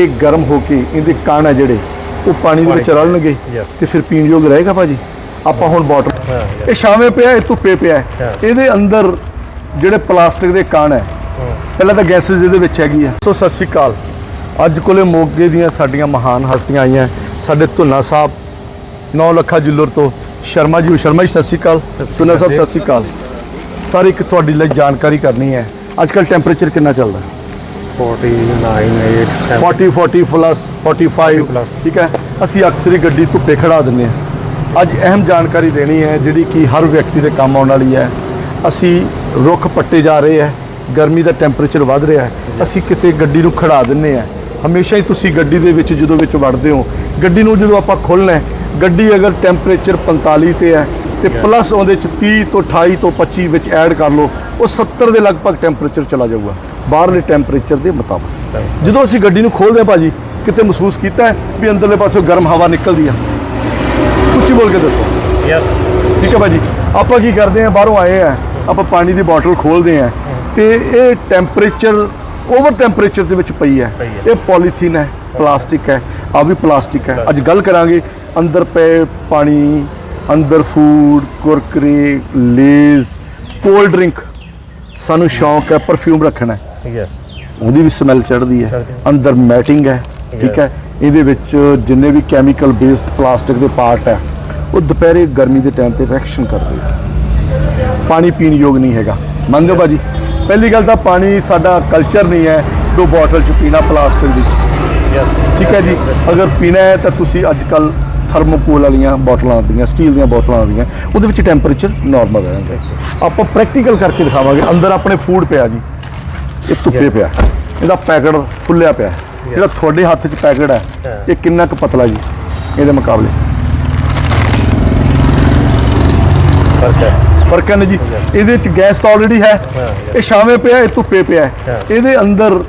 ਇਹ ਗਰਮ ਹੋ ਕੇ ਇਹਦੇ ਕਣ ਆ ਜਿਹੜੇ ਉਹ ਪਾਣੀ ਦੇ ਵਿੱਚ ਰਲਣਗੇ. ਤੇ ਫਿਰ ਪੀਣ ਯੋਗ ਰਹੇਗਾ ਭਾਜੀ। ਆਪਾਂ ਹੁਣ ਬੋਟਲ. ਇਹ ਛਾਵੇਂ ਪਿਆ ਇਹ ਧੁੱਪੇ ਪਿਆ। ਇਹਦੇ ਅੰਦਰ ਜਿਹੜੇ ਪਲਾਸਟਿਕ ਦੇ ਕਣ ਹੈ। ਪਹਿਲਾਂ ਤਾਂ ਗੈਸਸ ਇਹਦੇ ਵਿੱਚ ਹੈਗੀ ਆ। ਸੋ ਸਤਿ ਸ਼੍ਰੀ ਅਕਾਲ। ਅੱਜ ਕੋਲੇ ਮੋਗੇ ਦੀਆਂ ਸਾਡੀਆਂ ਮਹਾਨ ਹਸਤੀਆਂ ਆਈਆਂ। ਸਾਡੇ ਧੁੰਨਾ ਸਾਹਿਬ 9 ਲੱਖਾ ਜੁੱਲਰ ਤੋਂ ਸ਼ਰਮਾ ਜੀ ਸ਼ਰਮਾ ਜੀ ਸਤਿ ਸ਼੍ਰੀ ਅਕਾਲ। ਧੁੰਨਾ ਸਾਹਿਬ ਸਤਿ ਸ਼੍ਰੀ ਅਕਾਲ। ਸਰ ਇੱਕ ਤੁਹਾਡੀ ਲਈ ਜਾਣਕਾਰੀ ਕਰਨੀ ਹੈ। ਅੱਜ ਕੱਲ ਟੈਂਪਰੇਚਰ ਕਿੰਨਾ ਚੱਲਦਾ? 49 8 40 40 ਪਲੱਸ 45 plus। ਠੀਕ ਹੈ? ਅਸੀਂ ਅਕਸਰ ਹੀ ਗੱਡੀ ਧੁੱਪੇ ਖੜਾ ਦਿੰਦੇ ਹਾਂ। ਅੱਜ ਅਹਿਮ ਜਾਣਕਾਰੀ ਦੇਣੀ ਹੈ ਜਿਹੜੀ ਕਿ ਹਰ ਵਿਅਕਤੀ ਦੇ ਕੰਮ ਆਉਣ ਵਾਲੀ ਹੈ। ਅਸੀਂ ਰੁੱਖ ਪੱਟੇ ਜਾ ਰਹੇ ਹੈ ਗਰਮੀ ਦਾ ਟੈਂਪਰੇਚਰ ਵੱਧ ਰਿਹਾ ਹੈ। ਅਸੀਂ ਕਿਤੇ ਗੱਡੀ ਨੂੰ ਖੜਾ ਦਿੰਦੇ ਹਾਂ। ਹਮੇਸ਼ਾ ਹੀ ਤੁਸੀਂ ਗੱਡੀ ਦੇ ਵਿੱਚ ਜਦੋਂ ਵਿੱਚ ਵੜਦੇ ਹੋ ਗੱਡੀ ਨੂੰ ਜਦੋਂ ਆਪਾਂ ਖੋਲ੍ਹਣਾ ਹੈ ਗੱਡੀ ਅਗਰ ਟੈਂਪਰੇਚਰ 45 ਤੇ ਹੈ ਤੇ ਪਲੱਸ ਉਹਦੇ ਚ 30 ਤੋਂ 28 ਤੋਂ 25 ਵਿੱਚ ਐਡ ਕਰ ਲਓ ਉਹ 70 ਦੇ ਲਗਭਗ ਟੈਂਪਰੇਚਰ ਚਲਾ ਜਾਊਗਾ। ਬਾਹਰਲੇ ਟੈਂਪਰੇਚਰ ਦੇ ਮੁਤਾਬਕ। ਜਦੋਂ ਅਸੀਂ ਗੱਡੀ ਨੂੰ ਖੋਲਦੇ ਹਾਂ ਭਾਜੀ ਕਿਤੇ ਮਹਿਸੂਸ ਕੀਤਾ ਵੀ ਅੰਦਰਲੇ ਪਾਸੋਂ ਗਰਮ ਹਵਾ ਨਿਕਲਦੀ ਆ? ਉੱਚੀ ਬੋਲ ਕੇ ਦੱਸੋ। ਯੈਸ ਠੀਕ ਹੈ ਭਾਜੀ। ਆਪਾਂ ਕੀ ਕਰਦੇ ਆ ਬਾਹਰੋਂ ਆਏ ਆ ਆਪਾਂ ਪਾਣੀ ਦੀ ਬੋਤਲ ਖੋਲਦੇ ਆ ਤੇ ਇਹ ਟੈਂਪਰੇਚਰ ਓਵਰ ਟੈਂਪਰੇਚਰ ਦੇ ਵਿੱਚ ਪਈ ਹੈ। ਇਹ ਪੋਲੀਥੀਨ ਹੈ ਪਲਾਸਟਿਕ ਹੈ ਆ ਵੀ ਪਲਾਸਟਿਕ ਹੈ। ਅੱਜ ਗੱਲ ਕਰਾਂਗੇ ਅੰਦਰ ਪਏ ਪਾਣੀ ਅੰਦਰ food Kurkure Lay's cold drink ਸਾਨੂੰ ਸ਼ੌਂਕ ਹੈ ਪਰਫਿਊਮ ਰੱਖਣਾ ਯੈਸ ਉਹਦੀ ਵੀ ਸਮੈਲ ਚੜਦੀ ਹੈ। ਚੜ੍ਹਦੀ। ਅੰਦਰ ਮੈਟਿੰਗ ਹੈ। ਠੀਕ ਹੈ। ਇਹਦੇ ਵਿੱਚ ਜਿੰਨੇ ਵੀ ਕੈਮੀਕਲ ਬੇਸਡ ਪਲਾਸਟਿਕ ਦੇ ਪਾਰਟ ਹੈ ਉਹ ਦੁਪਹਿਰੇ ਗਰਮੀ ਦੇ ਟਾਈਮ ਤੇ ਰਿਐਕਸ਼ਨ ਕਰਦੇ ਆ। ਪਾਣੀ ਪੀਣ ਯੋਗ ਨਹੀਂ ਹੈਗਾ। ਮੰਨਦੇ ਹੋ ਭਾਜੀ? ਪਹਿਲੀ ਗੱਲ ਤਾਂ ਪਾਣੀ ਸਾਡਾ ਕਲਚਰ ਨਹੀਂ ਹੈ ਦੋ ਬੋਟਲ ਚ ਪੀਣਾ ਪਲਾਸਟਿਕ ਵਿੱਚ। ਯੈਸ ਠੀਕ ਹੈ ਜੀ। ਅਗਰ ਪੀਣਾ ਹੈ ਤਾਂ ਤੁਸੀਂ ਅੱਜ ਕੱਲ ਥਰਮੋਕੋਲ ਵਾਲੀਆਂ ਬੋਟਲਾਂ ਆਉਂਦੀਆਂ ਸਟੀਲ ਦੀਆਂ ਬੋਤਲਾਂ ਆਉਂਦੀਆਂ ਉਹਦੇ ਵਿੱਚ ਟੈਂਪਰੇਚਰ ਨਾਰਮਲ ਰਹਿੰਦਾ ਆਪਾਂ ਪ੍ਰੈਕਟੀਕਲ ਕਰਕੇ ਦਿਖਾਵਾਂਗੇ। ਅੰਦਰ ਆਪਣੇ ਫੂਡ ਪਿਆ ਜੀ। ਇਹ ਧੁੱਪੇ ਪਿਆ। ਇਹਦਾ ਪੈਕਟ ਫੁੱਲਿਆ ਪਿਆ। ਜਿਹੜਾ ਤੁਹਾਡੇ ਹੱਥ 'ਚ ਪੈਕਟ ਹੈ। ਇਹ ਕਿੰਨਾ ਕੁ ਪਤਲਾ ਜੀ ਇਹਦੇ ਮੁਕਾਬਲੇ। ਫ਼ਰਕ ਹੈ। ਫ਼ਰਕ ਹੈ ਨਾ ਜੀ? ਇਹਦੇ 'ਚ ਗੈਸ ਤਾਂ ਆਲਰੇਡੀ ਹੈ ਇਹ ਛਾਵੇਂ ਪਿਆ ਇਹ ਧੁੱਪੇ ਪਿਆ। ਇਹਦੇ ਅੰਦਰ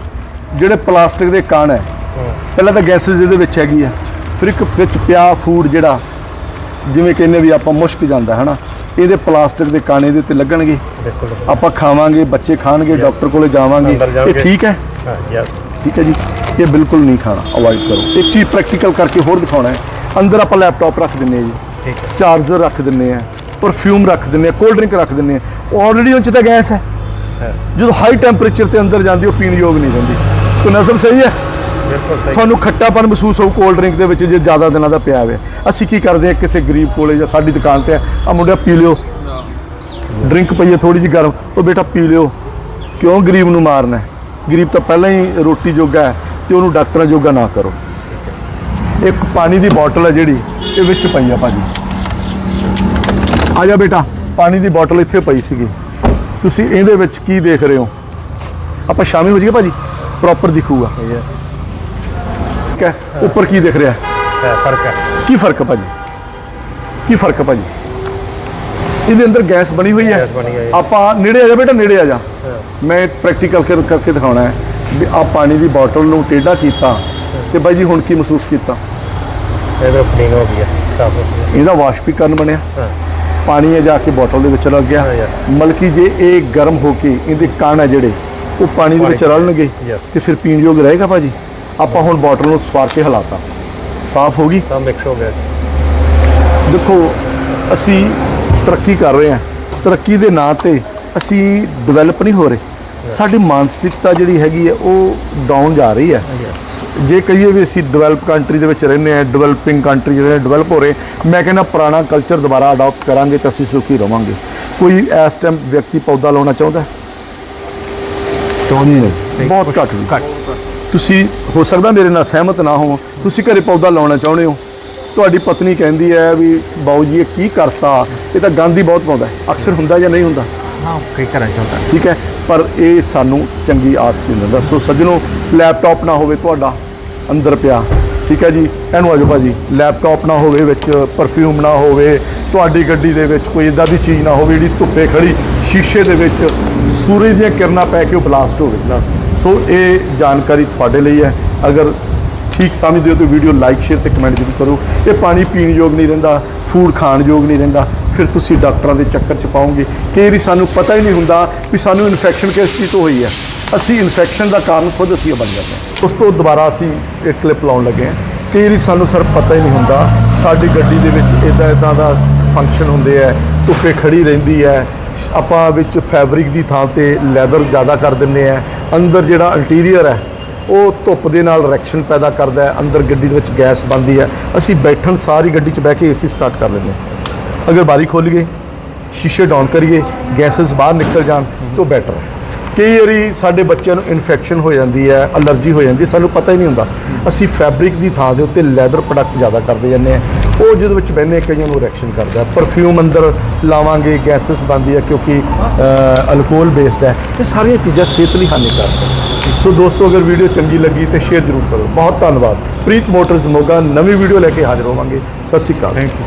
ਜਿਹੜੇ ਪਲਾਸਟਿਕ ਦੇ ਕਣ ਹੈ ਪਹਿਲਾਂ ਤਾਂ ਗੈਸਸ ਇਹਦੇ ਵਿੱਚ ਹੈਗੀ ਆ ਫਿਰ ਇੱਕ ਵਿੱਚ ਪਿਆ ਫੂਡ ਜਿਹੜਾ ਜਿਵੇਂ ਕਹਿੰਦੇ ਵੀ ਆਪਾਂ ਮੁਸ਼ਕ ਜਾਂਦਾ ਹੈ ਨਾ ਇਹਦੇ ਪਲਾਸਟਿਕ ਦੇ ਕਣ ਇਹਦੇ ਤੇ ਲੱਗਣਗੇ। ਬਿਲਕੁਲ। ਆਪਾਂ ਖਾਵਾਂਗੇ ਬੱਚੇ ਖਾਣਗੇ ਡਾਕਟਰ ਕੋਲੇ ਜਾਵਾਂਗੇ। ਅੰਦਰ ਇਹ ਜਾਓਗੇ। ਠੀਕ ਹੈ? ਹਾਂ ਯੈਸ ਠੀਕ ਹੈ ਜੀ। ਇਹ ਬਿਲਕੁਲ ਨਹੀਂ ਖਾਣਾ। ਅਵੋਇਡ ਕਰੋ। ਇੱਕ ਚੀਜ਼ ਪ੍ਰੈਕਟੀਕਲ ਕਰਕੇ ਹੋਰ ਦਿਖਾਉਣਾ ਹੈ। ਅੰਦਰ ਆਪਾਂ ਲੈਪਟਾਪ ਰੱਖ ਦਿੰਨੇ ਆ ਜੀ। ਠੀਕ ਹੈ। ਚਾਰਜਰ ਰੱਖ ਦਿੰਨੇ ਆ ਪਰਫਿਊਮ ਰੱਖ ਦਿੰਨੇ ਆ ਕੋਲਡ ਡਰਿੰਕ ਰੱਖ ਦਿੰਨੇ ਆ ਆਲਰੇਡੀ ਉਹ 'ਚ ਤਾਂ ਗੈਸ ਹੈ। ਜਦੋਂ ਹਾਈ ਟੈਂਪਰੇਚਰ ਤੇ ਅੰਦਰ ਜਾਂਦੀ ਉਹ ਪੀਣ ਯੋਗ ਨਹੀਂ ਰਹਿੰਦੀ। ਤਾਂ ਨਸਬ ਸਹੀ ਹੈ? ਤੁਹਾਨੂੰ ਖੱਟਾਪਨ ਮਹਿਸੂਸ ਹੋਊ ਕੋਲਡ ਡਰਿੰਕ ਦੇ ਵਿੱਚ ਜੇ ਜ਼ਿਆਦਾ ਦਿਨਾਂ ਦਾ ਪਿਆ ਹੋਵੇ। ਅਸੀਂ ਕੀ ਕਰਦੇ ਹਾਂ ਕਿਸੇ ਗਰੀਬ ਕੋਲੇ ਜਾਂ ਸਾਡੀ ਦੁਕਾਨ ਤੇ ਆ ਮੁੰਡਿਆ ਪੀ ਲਿਓ। ਡਰਿੰਕ ਪਈ ਹੈ ਥੋੜੀ ਜਿਹੀ ਗਰਮ। ਉਹ ਬੇਟਾ ਪੀ ਲਿਓ। ਕਿਉਂ ਗਰੀਬ ਨੂੰ ਮਾਰਨਾ? ਗਰੀਬ ਤਾਂ ਪਹਿਲਾਂ ਹੀ ਰੋਟੀ ਜੋਗਾ ਹੈ ਤੇ ਉਹਨੂੰ ਡਾਕਟਰਾਂ ਜੋਗਾ ਨਾ ਕਰੋ। ਇੱਕ ਪਾਣੀ ਦੀ ਬੋਤਲ ਹੈ ਜਿਹੜੀ ਇਹ ਵਿੱਚ ਪਈ ਆ ਭਾਜੀ। ਆ ਜਾ ਬੇਟਾ ਪਾਣੀ ਦੀ ਬੋਤਲ ਇੱਥੇ ਪਈ ਸੀਗੀ। ਤੁਸੀਂ ਇਹਦੇ ਵਿੱਚ ਕੀ ਦੇਖ ਰਹੇ ਹੋ? ਆਪਾਂ ਸ਼ਾਮਿਲ ਹੋ ਜਾਈਏ ਭਾਜੀ? ਪ੍ਰੋਪਰ ਦਿਖੂਗਾ। ਯੈਸ ਠੀਕ ਹੈ? ਉੱਪਰ ਕੀ ਦਿਖ ਰਿਹਾ? ਹੈ? ਫ਼ਰਕ ਹੈ। ਕੀ ਫ਼ਰਕ ਹੈ ਭਾਜੀ? ਕੀ ਫ਼ਰਕ ਹੈ ਭਾਜੀ? ਇਹਦੇ ਅੰਦਰ ਗੈਸ ਬਣੀ ਹੋਈ ਹੈ। ਆਪਾਂ ਨੇੜੇ ਆ ਜਾ ਬੇਟਾ ਨੇੜੇ ਆ ਜਾ। ਮੈਂ ਪ੍ਰੈਕਟੀਕਲ ਕਰਕੇ ਦਿਖਾਉਣਾ ਹੈ ਵੀ ਆ ਪਾਣੀ ਦੀ ਬੋਤਲ ਨੂੰ ਟੇਢਾ ਕੀਤਾ ਤੇ ਬਾਈ ਜੀ ਹੁਣ ਕੀ ਮਹਿਸੂਸ ਕੀਤਾ? ਇਹਦਾ ਕਲੀਨ ਹੋ ਗਿਆ ਸਾਫ਼ ਹੋ ਗਿਆ ਇਹਦਾ ਵਾਸ਼ਪੀਕਰਨ ਬਣਿਆ। ਪਾਣੀ ਹੈ ਜਾ ਕੇ ਬੋਤਲ ਦੇ ਵਿੱਚ ਲੱਗ ਗਿਆ। ਮਲਕੀ ਜੇ ਇਹ ਗਰਮ ਹੋ ਕੇ ਇਹਦੇ ਕਣ ਹੈ ਜਿਹੜੇ ਉਹ ਪਾਣੀ ਦੇ ਵਿੱਚ ਰਲਣਗੇ. ਤੇ ਫਿਰ ਪੀਣ ਯੋਗ ਰਹੇਗਾ ਭਾਜੀ? ਆਪਾਂ ਹੁਣ ਬੋਤਲ ਨੂੰ ਸਵਾਰ ਕੇ ਹਲਾਤਾ। ਸਾਫ਼ ਹੋ ਗਈ? ਤਾਂ ਮਿਕਸ ਹੋ ਗਿਆ ਸੀ ਦੇਖੋ ਅਸੀਂ ਤਰੱਕੀ ਕਰ ਰਹੇ ਹਾਂ। ਤਰੱਕੀ ਦੇ ਨਾਂ ਤੇ ਅਸੀਂ ਡਿਵੈਲਪ ਨਹੀਂ ਹੋ ਰਹੇ। ਸਾਡੀ ਮਾਨਸਿਕਤਾ ਜਿਹੜੀ ਹੈਗੀ ਹੈ ਉਹ ਡਾਊਨ ਜਾ ਰਹੀ ਹੈ। ਜੇ ਕਹੀਏ ਵੀ ਅਸੀਂ ਡਿਵੈਲਪ ਕੰਟਰੀ ਦੇ ਵਿੱਚ ਰਹਿੰਦੇ ਹਾਂ ਡਿਵੈਲਪਿੰਗ ਕੰਟਰੀ ਜਿਹੜੇ ਡਿਵੈਲਪ ਹੋ ਰਹੇ ਮੈਂ ਕਹਿੰਦਾ ਪੁਰਾਣਾ ਕਲਚਰ ਦੁਬਾਰਾ ਅਡਾਪਟ ਕਰਾਂਗੇ ਤਾਂ ਅਸੀਂ ਸੁਖੀ ਰਵਾਂਗੇ। ਕੋਈ ਇਸ ਟਾਈਮ ਵਿਅਕਤੀ ਪੌਦਾ ਲਾਉਣਾ ਚਾਹੁੰਦਾ ਹੈ? ਚਾਹੁੰਦੀ ਨਹੀਂ। ਬਹੁਤ ਘੱਟ। ਵੀ। ਘੱਟ। ਤੁਸੀਂ ਹੋ ਸਕਦਾ ਮੇਰੇ ਨਾਲ ਸਹਿਮਤ ਨਾ ਹੋ ਤੁਸੀਂ ਘਰੇ ਪੌਦਾ ਲਾਉਣਾ ਚਾਹੁੰਦੇ ਹੋ। ਤੁਹਾਡੀ ਪਤਨੀ ਕਹਿੰਦੀ ਹੈ ਵੀ ਬਾਊ ਜੀ ਇਹ ਕੀ ਕਰਤਾ? ਇਹ ਤਾਂ ਗੰਦ ਹੀ ਬਹੁਤ ਪਾਉਂਦਾ ਅਕਸਰ ਹੁੰਦਾ ਜਾਂ ਨਹੀਂ ਹੁੰਦਾ? ਹਾਂ ਕੀ ਕਰਨਾ ਚਾਹੁੰਦਾ ਠੀਕ ਹੈ। ਪਰ ਇਹ ਸਾਨੂੰ ਚੰਗੀ ਆਦਤ ਨਹੀਂ ਦਿੰਦਾ ਸੋ ਸੱਜਣੋ ਲੈਪਟਾਪ ਨਾ ਹੋਵੇ ਤੁਹਾਡਾ ਅੰਦਰ ਪਿਆ। ਠੀਕ ਹੈ ਜੀ। ਇਹਨੂੰ ਆਜੋ ਭਾਜੀ। ਲੈਪਟਾਪ ਨਾ ਹੋਵੇ ਵਿੱਚ ਪਰਫਿਊਮ ਨਾ ਹੋਵੇ ਤੁਹਾਡੀ ਗੱਡੀ ਦੇ ਵਿੱਚ ਕੋਈ ਇਦਾਂ ਦੀ ਚੀਜ਼ ਨਾ ਹੋਵੇ ਜਿਹੜੀ ਧੁੱਪੇ ਖੜੀ ਸ਼ੀਸ਼ੇ ਦੇ ਵਿੱਚ ਸੂਰਜ ਦੀਆਂ ਕਿਰਨਾਂ ਪੈ ਕੇ ਉਹ ਬਲਾਸਟ ਹੋਵੇ। ਨਾ ਸੋ ਇਹ ਜਾਣਕਾਰੀ ਤੁਹਾਡੇ ਲਈ ਹੈ। ਅਗਰ ਠੀਕ ਸਮਝਦੇ ਹੋ ਤਾਂ ਵੀਡੀਓ ਲਾਈਕ ਸ਼ੇਅਰ ਤੇ ਕਮੈਂਟ ਜ਼ਰੂਰ ਕਰੋ। ਇਹ ਪਾਣੀ ਪੀਣ ਯੋਗ ਨਹੀਂ ਰਹਿੰਦਾ ਫੂਡ ਖਾਣ ਯੋਗ ਨਹੀਂ ਰਹਿੰਦਾ। ਫਿਰ ਤੁਸੀਂ ਡਾਕਟਰਾਂ ਦੇ ਚੱਕਰ ਚ ਪਾਓਗੇ। ਕਈ ਵਾਰੀ ਸਾਨੂੰ ਪਤਾ ਹੀ ਨਹੀਂ ਹੁੰਦਾ ਵੀ ਸਾਨੂੰ ਇਨਫੈਕਸ਼ਨ ਕਿਸ ਚੀਜ਼ ਤੋਂ ਹੋਈ ਹੈ। ਅਸੀਂ ਇਨਫੈਕਸ਼ਨ ਦਾ ਕਾਰਨ ਖੁਦ ਅਸੀਂ ਬਣ ਜਾਂਦੇ ਹਾਂ। ਉਸ ਤੋਂ ਦੁਬਾਰਾ ਅਸੀਂ ਇਹ ਕਲਿੱਪ ਲਾਉਣ ਲੱਗੇ ਹਾਂ। ਕਈ ਵਾਰੀ ਸਾਨੂੰ ਸਰ ਪਤਾ ਹੀ ਨਹੀਂ ਹੁੰਦਾ। ਸਾਡੀ ਗੱਡੀ ਦੇ ਵਿੱਚ ਇਦਾਂ ਇਦਾਂ ਦਾ ਫੰਕਸ਼ਨ ਹੁੰਦੇ ਹੈ। ਧੁੱਪੇ ਖੜੀ ਰਹਿੰਦੀ ਹੈ। ਆਪਾਂ ਵਿੱਚ ਫੈਬਰਿਕ ਦੀ ਥਾਂ ਤੇ ਲੈਦਰ ਜ਼ਿਆਦਾ ਕਰ ਦਿੰਨੇ ਆ। ਅੰਦਰ ਜਿਹੜਾ ਇੰਟੀਰੀਅਰ ਹੈ, ਉਹ ਧੁੱਪ ਦੇ ਨਾਲ ਰਿਐਕਸ਼ਨ ਪੈਦਾ ਕਰਦਾ ਹੈ। ਅੰਦਰ ਗੱਡੀ ਦੇ ਵਿੱਚ ਗੈਸ ਬਣਦੀ ਹੈ। ਅਸੀਂ ਬੈਠਣ ਸਾਰੀ ਗੱਡੀ 'ਚ ਬਹਿ ਕੇ ਏਸੀ ਸਟਾਰਟ ਕਰ ਲੈਂਦੇ ਹਾਂ। ਅਗਰ ਬਾਰੀ ਖੋਲੀਏ ਸ਼ੀਸ਼ੇ ਡਾਊਨ ਕਰੀਏ ਗੈਸਸ ਬਾਹਰ ਨਿਕਲ ਜਾਣ, ਤਾਂ ਬੈਟਰ ਹੈ। ਕਈ ਵਾਰੀ ਸਾਡੇ ਬੱਚਿਆਂ ਨੂੰ ਇਨਫੈਕਸ਼ਨ ਹੋ ਜਾਂਦੀ ਹੈ ਅਲਰਜੀ ਹੋ ਜਾਂਦੀ ਸਾਨੂੰ ਪਤਾ ਹੀ ਨਹੀਂ ਹੁੰਦਾ। ਅਸੀਂ ਫੈਬਰਿਕ ਦੀ ਥਾਂ ਦੇ ਉੱਤੇ ਲੈਦਰ ਪ੍ਰੋਡਕਟ ਜ਼ਿਆਦਾ ਕਰਦੇ ਜਾਂਦੇ ਆ ਉਹ ਜਿਹਦੇ ਵਿੱਚ ਬਹਿੰਦੇ ਕਈਆਂ ਨੂੰ ਰਿਐਕਸ਼ਨ ਕਰਦਾ। ਪਰਫਿਊਮ ਅੰਦਰ ਲਾਵਾਂਗੇ ਗੈਸਸ ਬਣਦੀ ਹੈ ਕਿਉਂਕਿ ਅਲਕੋਹਲ ਬੇਸਡ ਹੈ ਇਹ ਸਾਰੀਆਂ ਚੀਜ਼ਾਂ ਸਿਹਤ ਲਈ ਹਾਨੀਕਾਰਕ ਹੈ ਸੋ ਦੋਸਤੋ, ਅਗਰ ਵੀਡੀਓ ਚੰਗੀ ਲੱਗੀ ਤੇ ਸ਼ੇਅਰ ਜ਼ਰੂਰ ਕਰੋ। ਬਹੁਤ ਧੰਨਵਾਦ। ਪ੍ਰੀਤ ਮੋਟਰਸ ਮੋਗਾ, ਨਵੀਂ ਵੀਡੀਓ ਲੈ ਕੇ ਹਾਜ਼ਰ ਹੋਵਾਂਗੇ। ਸਤਿ ਸ਼੍ਰੀ ਅਕਾਲ। Thank you